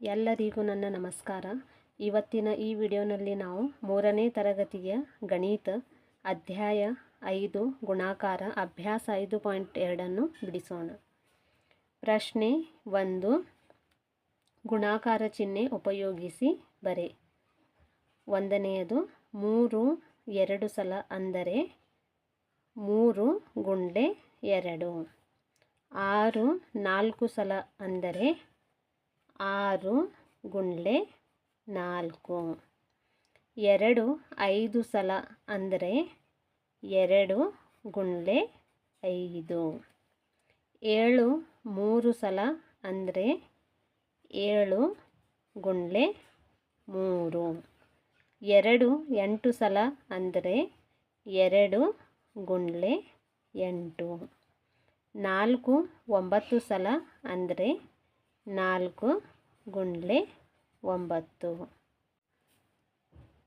ಎಲ್ಲರಿಗೂ ನನ್ನ ನಮಸ್ಕಾರ. ಇವತ್ತಿನ ಈ ವಿಡಿಯೋನಲ್ಲಿ ನಾವು ಮೂರನೇ ತರಗತಿಯ ಗಣಿತ ಅಧ್ಯಾಯ ಐದು ಗುಣಾಕಾರ ಅಭ್ಯಾಸ ಐದು ಪಾಯಿಂಟ್ ಎರಡನ್ನು ಬಿಡಿಸೋಣ. ಪ್ರಶ್ನೆ ಒಂದು, ಗುಣಾಕಾರ ಚಿಹ್ನೆ ಉಪಯೋಗಿಸಿ ಬರೆ. ಒಂದನೆಯದು, ಮೂರು ಎರಡು ಸಲ ಅಂದರೆ ಮೂರು ಗುಂಡೆ ಎರಡು. ಆರು ನಾಲ್ಕು ಸಲ ಅಂದರೆ ಆರು ಗುಂಡ್ಲೆ ನಾಲ್ಕು ಎರಡು ಐದು ಸಲ ಅಂದರೆ ಎರಡು ಗುಂಡ್ಲೆ ಐದು. ಏಳು ಮೂರು ಸಲ ಅಂದರೆ ಏಳು ಗುಂಡ್ಲೆ ಮೂರು. ಎರಡು ಎಂಟು ಸಲ ಅಂದರೆ ಎರಡು ಗುಂಡ್ಲೆ ಎಂಟು. ನಾಲ್ಕು ಒಂಬತ್ತು ಸಲ ಅಂದರೆ ನಾಲ್ಕು ಗುಂಡ್ಲೆ ಒಂಬತ್ತು.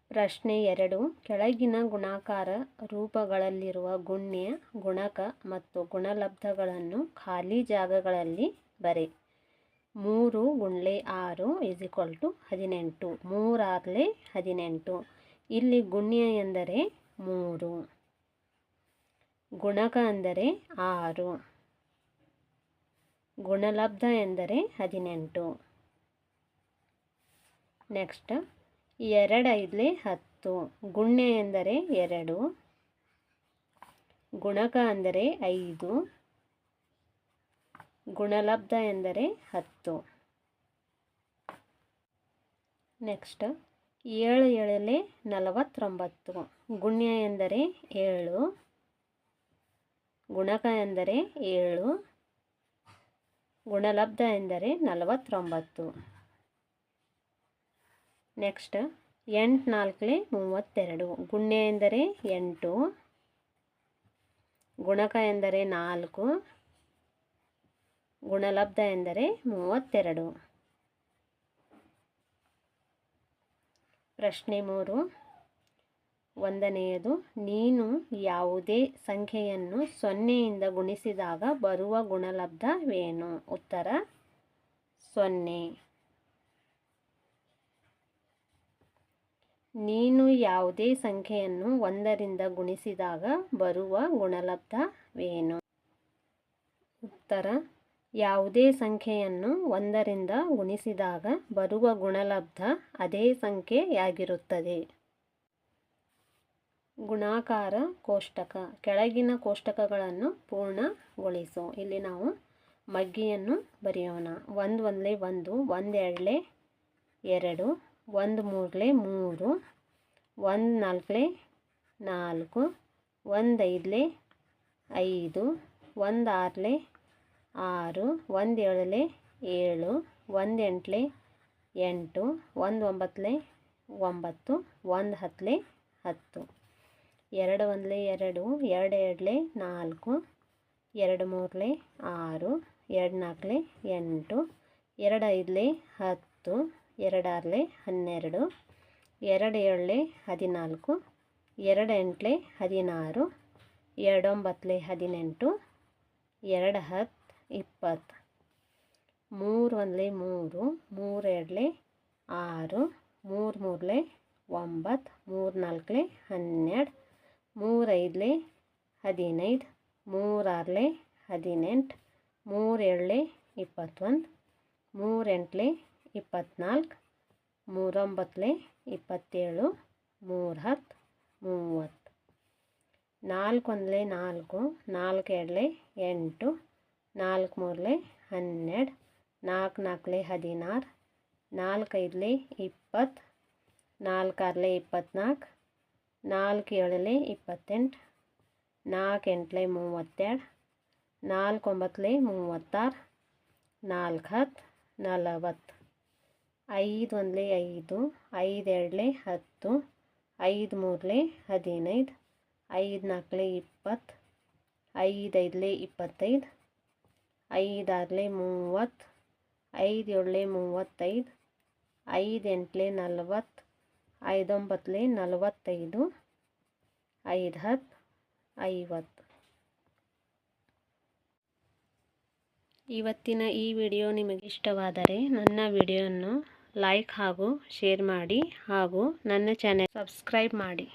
ಪ್ರಶ್ನೆ ಎರಡು. ಕೆಳಗಿನ ಗುಣಾಕಾರ ರೂಪಗಳಲ್ಲಿರುವ ಗುಣ್ಯ, ಗುಣಕ ಮತ್ತು ಗುಣಲಬ್ಧಗಳನ್ನು ಖಾಲಿ ಜಾಗಗಳಲ್ಲಿ ಬರೆ. ಮೂರು ಗುಂಡ್ಲೆ ಆರು ಇಸ್ ಈಕ್ವಲ್ ಟು ಹದಿನೆಂಟು. ಮೂರಾರ್ಲೆ ಹದಿನೆಂಟು. ಇಲ್ಲಿ ಗುಣ್ಯ ಎಂದರೆ ಮೂರು. ಗುಣಕ ಅಂದರೆ ಆರು. ಗುಣಲಬ್ಧ ಎಂದರೆ ಹದಿನೆಂಟು. ನೆಕ್ಸ್ಟ್ ಎರಡು ಐದಲೇ ಹತ್ತು. ಗುಣ್ಯ ಎಂದರೆ ಎರಡು. ಗುಣಕ ಅಂದರೆ ಐದು. ಗುಣಲಬ್ಧ ಎಂದರೆ ಹತ್ತು. ನೆಕ್ಸ್ಟ್ ಏಳು ಏಳಲೆ ನಲವತ್ತೊಂಬತ್ತು. ಗುಣ್ಯ ಎಂದರೆ ಏಳು. ಗುಣಕ ಎಂದರೆ ಏಳು. ಗುಣಲಬ್ಧ ಎಂದರೆ ನಲವತ್ತೊಂಬತ್ತು. ನೆಕ್ಸ್ಟ್ ಎಂಟು ನಾಲ್ಕಲೆ ಮೂವತ್ತೆರಡು. ಗುಣ್ಯ ಎಂದರೆ ಎಂಟು. ಗುಣಕ ಎಂದರೆ ನಾಲ್ಕು. ಗುಣಲಬ್ಧ ಎಂದರೆ ಮೂವತ್ತೆರಡು. ಪ್ರಶ್ನೆ ಮೂರು. ಒಂದನೆಯದು, ನೀನು ಯಾವುದೇ ಸಂಖ್ಯೆಯನ್ನು ಸೊನ್ನೆಯಿಂದ ಗುಣಿಸಿದಾಗ ಬರುವ ಗುಣಲಬ್ಧವೇನು ಉತ್ತರ, ಸೊನ್ನೆ. ನೀನು ಯಾವುದೇ ಸಂಖ್ಯೆಯನ್ನು ಒಂದರಿಂದ ಗುಣಿಸಿದಾಗ ಬರುವ ಗುಣಲಬ್ಧವೇನು? ಉತ್ತರ, ಯಾವುದೇ ಸಂಖ್ಯೆಯನ್ನು ಒಂದರಿಂದ ಗುಣಿಸಿದಾಗ ಬರುವ ಗುಣಲಬ್ಧ ಅದೇ ಸಂಖ್ಯೆಯಾಗಿರುತ್ತದೆ. ಗುಣಾಕಾರ ಕೋಷ್ಟಕ, ಕೆಳಗಿನ ಕೋಷ್ಟಕಗಳನ್ನು ಪೂರ್ಣಗೊಳಿಸು. ಇಲ್ಲಿ ನಾವು ಮಗ್ಗಿಯನ್ನು ಬರೆಯೋಣ. ಒಂದು ಒಂದಲೇ ಒಂದು ಒಂದು ಎರಡಲೇ ಎರಡು ಒಂದು ಮೂರಲೇ ಮೂರು, ಒಂದು ನಾಲ್ಕಲೇ ನಾಲ್ಕು, ಒಂದು ಐದಲೇ ಐದು, ಒಂದು ಆರಲೇ ಆರು, ಒಂದು ಏಳಲೆ ಏಳು, ಒಂದು ಎಂಟಲೇ ಎಂಟು, ಒಂದು ಒಂಬತ್ತಲೆ ಒಂಬತ್ತು, ಒಂದು ಹತ್ತಲೆ ಹತ್ತು. ಎರಡು ಒಂದಲೆ ಎರಡು ಎರಡು ಎರಡಲೇ ನಾಲ್ಕು, ಎರಡು ಮೂರಲೆ ಆರು, ಎರಡು ನಾಲ್ಕಲೇ ಎಂಟು, ಎರಡು ಐದಲೇ ಹತ್ತು ಎರಡು ಆರಲೇ ಹನ್ನೆರಡು ಎರಡು ಏಳಲೇ ಹದಿನಾಲ್ಕು ಎರಡು ಎಂಟ್ಲೆ ಹದಿನಾರು ಎರಡೊಂಬತ್ತಲೆ ಹದಿನೆಂಟು ಎರಡು ಹತ್ತು ಇಪ್ಪತ್ತು ಮೂರು ಒಂದಲೆ ಮೂರು ಮೂರು ಎರಡಲೆ ಆರು ಮೂರು ಮೂರಲೆ ಒಂಬತ್ತು ಮೂರು ನಾಲ್ಕಲೆ ಹನ್ನೆರಡು, ಮೂರೈದಲೆ, ಹದಿನೈದು, ಮೂರಾರಲೆ, ಹದಿನೆಂಟು ಮೂರು ಏಳಲೇ ಇಪ್ಪತ್ತೊಂದು ಮೂರು ಎಂಟಲೇ ಇಪ್ಪತ್ತ್ನಾಲ್ಕು ಮೂರೊಂಬತ್ತಲೇ ಇಪ್ಪತ್ತೇಳು ಮೂರು ಹತ್ತು ಮೂವತ್ತು. ನಾಲ್ಕು ಒಂದಲೆ ನಾಲ್ಕು ನಾಲ್ಕು ಎರಡಲೆ ಎಂಟು ನಾಲ್ಕು ಮೂರಲೆ ಹನ್ನೆರಡು ನಾಲ್ಕು ನಾಲ್ಕಲೆ ಹದಿನಾರು, ನಾಲ್ಕೈದಲೆ ಇಪ್ಪತ್ತು, ನಾಲ್ಕಾರಲೆ ಇಪ್ಪತ್ನಾಲ್ಕು ನಾಲ್ಕು ಏಳಲೆ ಇಪ್ಪತ್ತೆಂಟು ನಾಲ್ಕು ಎಂಟಲೆ ಮೂವತ್ತೆರಡು ನಾಲ್ಕು ಒಂಬತ್ತಲೇ ಮೂವತ್ತಾರು ನಾಲ್ಕು ಹತ್ತು ನಲವತ್ತು. ಐದು ಒಂದಲೇ ಐದು ಐದು ಎರಡಲೇ ಹತ್ತು, ಐದು ಮೂರಲೇ ಹದಿನೈದು, ಐದು ನಾಲ್ಕಲೆ ಇಪ್ಪತ್ತು, ಐದು ಐದಲೇ ಇಪ್ಪತ್ತೈದು, ಐದು ಮೂವತ್ತು, ಐದು ಏಳಲೇ ಮೂವತ್ತೈದು, ಐದು ಎಂಟಲೇ ನಲ್ವತ್ತು, ಐದೊಂಬತ್ತಲೇ ನಲವತ್ತೈದು, ಐದು ಹತ್ತು, ಐವತ್ತು. ಇವತ್ತಿನ ಈ ವಿಡಿಯೋ ನಿಮಗೆ ಇಷ್ಟವಾದರೆ ನನ್ನ ವಿಡಿಯೋವನ್ನು ಲೈಕ್ ಹಾಗೂ ಶೇರ್ ಮಾಡಿ ಹಾಗೂ ನನ್ನ ಚಾನೆಲ್ ಸಬ್ಸ್ಕ್ರೈಬ್ ಮಾಡಿ.